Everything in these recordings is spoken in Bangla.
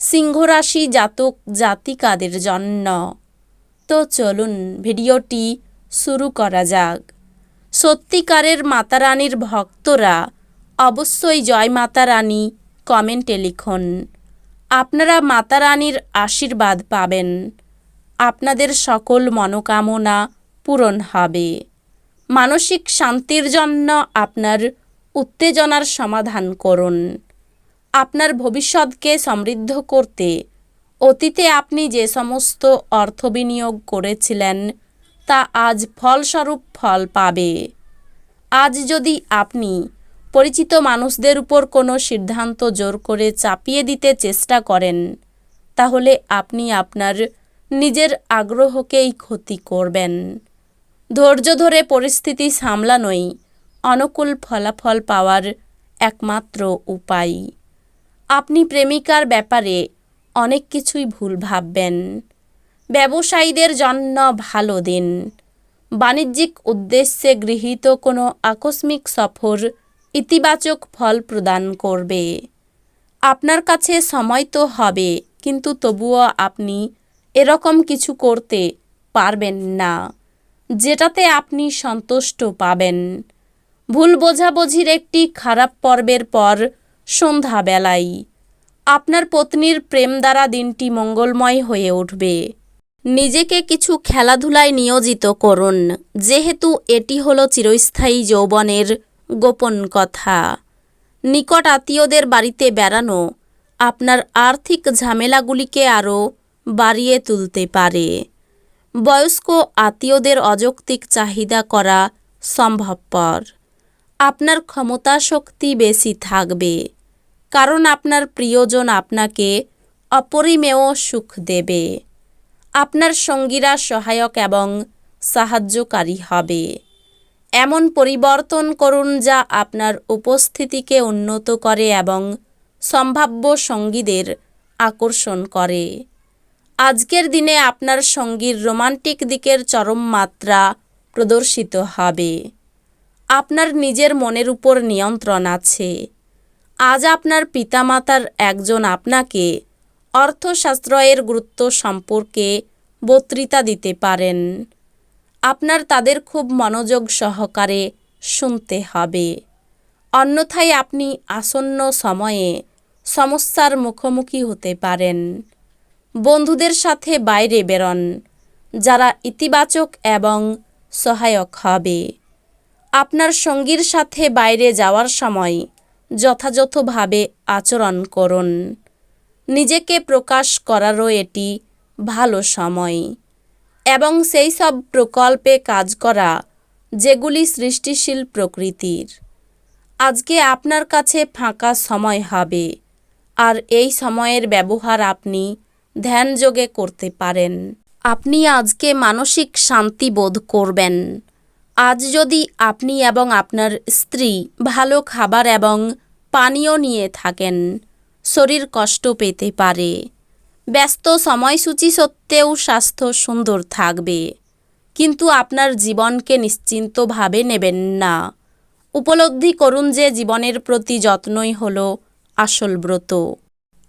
সিংহরাশি জাতক জাতিকাদের জন্য। তো চলুন ভিডিওটি শুরু করা যাক। সত্যিকারের মাতারানীর ভক্তরা অবশ্যই জয় মাতা রানী কমেন্টে লিখুন। আপনারা মাতারানীর আশীর্বাদ পাবেন। আপনাদের সকল মনোকামনা পূরণ হবে। মানসিক শান্তির জন্য আপনার উত্তেজনার সমাধান করুন। আপনার ভবিষ্যৎকে সমৃদ্ধ করতে, অতীতে আপনি যে সমস্ত অর্থ বিনিয়োগ করেছিলেন, তা আজ ফলস্বরূপ ফল পাবে। আজ যদি আপনি পরিচিত মানুষদের উপর কোনো সিদ্ধান্ত জোর করে চাপিয়ে দিতে চেষ্টা করেন, তাহলে আপনি আপনার নিজের আগ্রহকেই ক্ষতি করবেন। ধৈর্য ধরে পরিস্থিতি সামলানোই অনুকূল ফলাফল পাওয়ার একমাত্র উপায়। আপনি প্রেমিকার ব্যাপারে অনেক কিছুই ভুল ভাববেন। ব্যবসায়ীদের জন্য ভালো দিন। বাণিজ্যিক উদ্দেশ্যে গৃহীত কোনো আকস্মিক সফর ইতিবাচক ফল প্রদান করবে। আপনার কাছে সময় তো হবে, কিন্তু তবুও আপনি এরকম কিছু করতে পারবেন না, যেটাতে আপনি সন্তুষ্ট পাবেন। ভুল বোঝাবুঝির একটি খারাপ পর্বের পর সন্ধ্যাবেলায় আপনার পত্নীর প্রেম দ্বারা দিনটি মঙ্গলময় হয়ে উঠবে। নিজেকে কিছু খেলাধুলায় নিয়োজিত করুন, যেহেতু এটি হলো চিরস্থায়ী যৌবনের গোপন কথা। নিকট আত্মীয়দের বাড়িতে বেড়ানো আপনার আর্থিক ঝামেলাগুলিকে আরও বাড়িয়ে তুলতে পারে। বয়স্ক আত্মীয়দের অযৌক্তিক চাহিদা করা সম্ভবপর। আপনার ক্ষমতা শক্তি বেশি থাকবে। কারণ আপনার প্রিয়জন আপনাকে অপরিমেয় সুখ দেবে। আপনার সঙ্গীরা সহায়ক এবং সাহায্যকারী হবে। এমন পরিবর্তন করুন যা আপনার উপস্থিতিকে উন্নত করে এবং সম্ভাব্য সঙ্গীদের আকর্ষণ করে। আজকের দিনে আপনার সঙ্গীর রোমান্টিক দিকের চরম মাত্রা প্রদর্শিত হবে। আপনার নিজের মনের উপর নিয়ন্ত্রণ আছে। আজ আপনার পিতামাতার একজন আপনাকে অর্থশাস্ত্রের গুরুত্ব সম্পর্কে বক্তৃতা দিতে পারেন। আপনার তাদের খুব মনোযোগ সহকারে শুনতে হবে। অন্যথায় আপনি আসন্ন সময়ে সমস্যার মুখোমুখি হতে পারেন। বন্ধুদের সাথে বাইরে বেরন, যারা ইতিবাচক এবং সহায়ক হবে। আপনার সঙ্গীর সাথে বাইরে যাওয়ার সময় যথাযথভাবে আচরণ করুন। নিজেকে প্রকাশ করারও এটি ভালো সময়। এবং সেই সব প্রকল্পে কাজ করা, যেগুলি সৃষ্টিশীল প্রকৃতির। আজকে আপনার কাছে ফাঁকা সময় হবে। আর এই সময়ের ব্যবহার আপনি ধ্যানযোগে করতে পারেন। আপনি আজকে মানসিক শান্তি বোধ করবেন। আজ যদি আপনি এবং আপনার স্ত্রী ভালো খাবার এবং পানীয় নিয়ে থাকেন, শরীর কষ্ট পেতে পারে। ব্যস্ত সময়সূচি সত্ত্বেও স্বাস্থ্য সুন্দর থাকবে। কিন্তু আপনার জীবনকে নিশ্চিন্তভাবে নেবেন না। উপলব্ধি করুন যে জীবনের প্রতি যত্নই হল আসল ব্রত।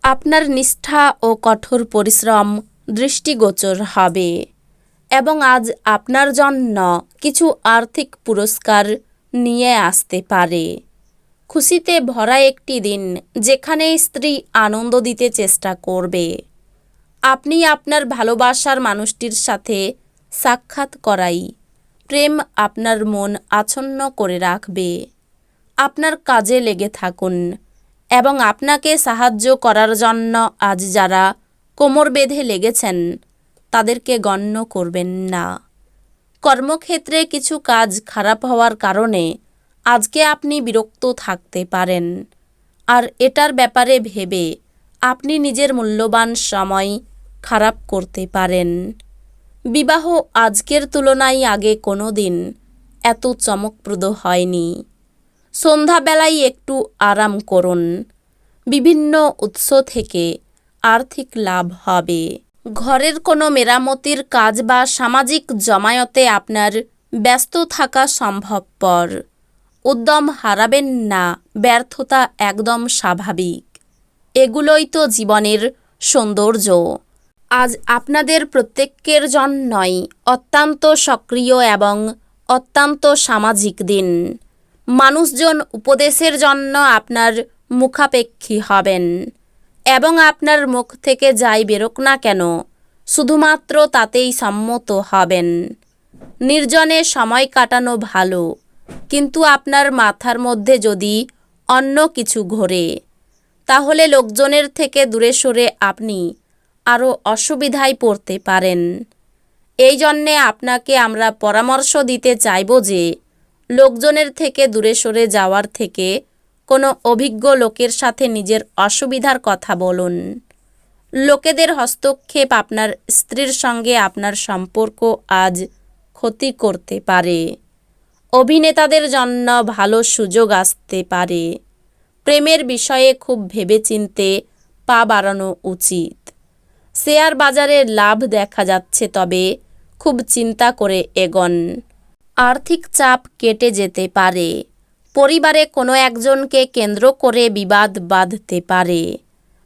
আপনার নিষ্ঠা ও কঠোর পরিশ্রম দৃষ্টিগোচর হবে। এবং আজ আপনার জন্য কিছু আর্থিক পুরস্কার নিয়ে আসতে পারে। খুশিতে ভরা একটি দিন যেখানে স্ত্রী আনন্দ দিতে চেষ্টা করবে। আপনি আপনার ভালোবাসার মানুষটির সাথে সাক্ষাৎ করাই প্রেম আপনার মন আচ্ছন্ন করে রাখবে। আপনার কাজে লেগে থাকুন এবং আপনাকে সাহায্য করার জন্য আজ যারা কোমর বেঁধে লেগেছেন তাদেরকে গণ্য করবেন না। কর্মক্ষেত্রে কিছু কাজ খারাপ হওয়ার কারণে আজকে আপনি বিরক্ত থাকতে পারেন। আর এটার ব্যাপারে ভেবে আপনি নিজের মূল্যবান সময় খারাপ করতে পারেন। বিবাহ আজকের তুলনায় আগে কোনো দিন এত চমকপ্রদ হয়নি। সন্ধ্যাবেলায় একটু আরাম করুন। বিভিন্ন উৎস থেকে আর্থিক লাভ হবে। ঘরের কোনো মেরামতির কাজ বা সামাজিক জমায়তে আপনার ব্যস্ত থাকা সম্ভবপর। উদ্যম হারাবেন না, ব্যর্থতা একদম স্বাভাবিক। এগুলোই তো জীবনের সৌন্দর্য। আজ আপনাদের প্রত্যেকের জন্যই অত্যন্ত সক্রিয় এবং অত্যন্ত সামাজিক দিন। মানুষজন উপদেশের জন্য আপনার মুখাপেক্ষী হবেন। এবং আপনার মুখ থেকে যাই বেরোক না কেন, শুধুমাত্র তাতেই সম্মত হবেন। নির্জনে সময় কাটানো ভালো, কিন্তু আপনার মাথার মধ্যে যদি অন্য কিছু ঘোরে, তাহলে লোকজনের থেকে দূরে সরে আপনি আরও অসুবিধায় পড়তে পারেন। এই জন্যে আপনাকে আমরা পরামর্শ দিতে চাইব যে, লোকজনের থেকে দূরে সরে যাওয়ার থেকে কোনো অভিজ্ঞ লোকের সাথে নিজের অসুবিধার কথা বলুন। লোকেদের হস্তক্ষেপ আপনার স্ত্রীর সঙ্গে আপনার সম্পর্ক আজ ক্ষতি করতে পারে। অভিনেতাদের জন্য ভালো সুযোগ আসতে পারে। প্রেমের বিষয়ে খুব ভেবেচিন্তে পা বাড়ানো উচিত। শেয়ার বাজারে লাভ দেখা যাচ্ছে, তবে খুব চিন্তা করে এগন। আর্থিক চাপ কেটে যেতে পারে। পরিবারে কোনো একজনকে কেন্দ্র করে বিবাদ বাঁধতে পারে।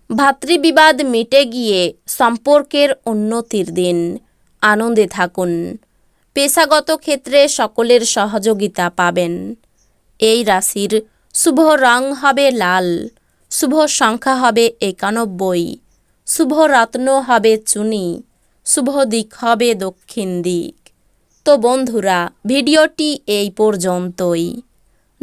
ভাতৃবিবাদ মিটে গিয়ে সম্পর্কের উন্নতির দিন। আনন্দে থাকুন। পেশাগত ক্ষেত্রে সকলের সহযোগিতা পাবেন। এই রাশির শুভ রং হবে লাল, শুভ সংখ্যা হবে একানব্বই, শুভ রত্ন হবে চুনি, শুভ দিক হবে দক্ষিণ দিক। তো বন্ধুরা, ভিডিওটি এই পর্যন্তই।